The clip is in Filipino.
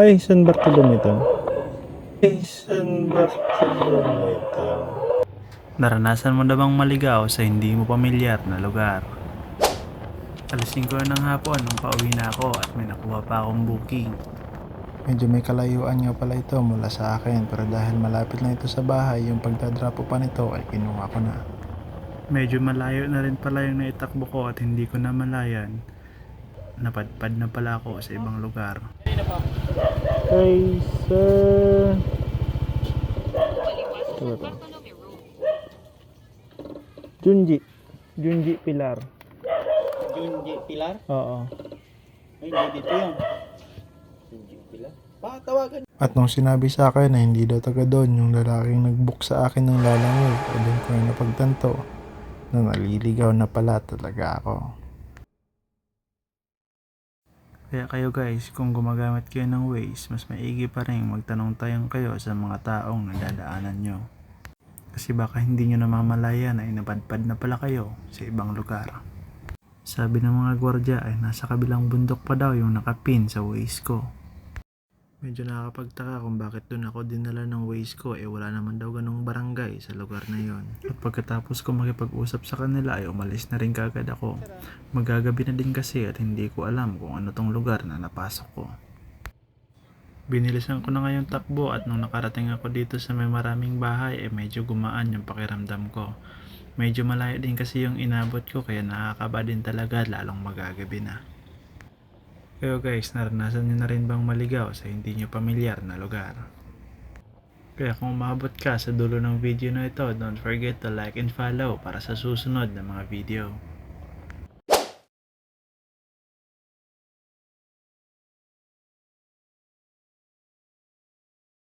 Ay, San Bartolome ito. Ay, San Bartolome ito. Naranasan mo na bang maligaw sa hindi mo pamilyar na lugar? Alas 5 na ng hapon nung pauwi na ako at may nakuha pa akong booking. Medyo may kalayuan nga pala ito mula sa akin pero dahil malapit lang ito sa bahay, yung pagdadrapo pa nito ay kinuha ko na. Medyo malayo na rin pala yung naitakbo ko at hindi ko na malayan. Napadpad na pala ako sa ibang lugar. Hey, sir. Ito ba? Junji. Junji Pilar. Junji Pilar? Oo. Ay, hindi dito yan. Junji Pilar? Baka tawagan. At nung sinabi sa akin na hindi daw taga doon yung lalaking nagbook sa akin ng lalangoy, o doon ko na napagtanto na naliligaw na pala talaga ako. Kaya kayo guys, kung gumagamit kayo ng Waze, mas maigi pa rin magtanong-tayong kayo sa mga taong nadadaanan nyo. Kasi baka hindi nyo namamalayan ay napadpad na pala kayo sa ibang lugar. Sabi ng mga gwardya ay nasa kabilang bundok pa daw yung nakapin sa Waze ko. Medyo nakakapagtaka kung bakit doon ako dinala ng Waze ko eh wala naman daw ganong barangay sa lugar na yon. At pagkatapos ko makipag-usap sa kanila ay umalis na rin kagad ako. Magagabi na din kasi at hindi ko alam kung ano tong lugar na napasok ko. Binilisan ko na ngayong takbo at nung nakarating ako dito sa may maraming bahay eh medyo gumaan yung pakiramdam ko. Medyo malayo din kasi yung inabot ko kaya nakakaba din talaga lalong magagabi na. Kayo guys, naranasan nyo na rin bang maligaw sa hindi nyo pamilyar na lugar? Kaya kung umabot ka sa dulo ng video na ito, don't forget to like and follow para sa susunod na mga video.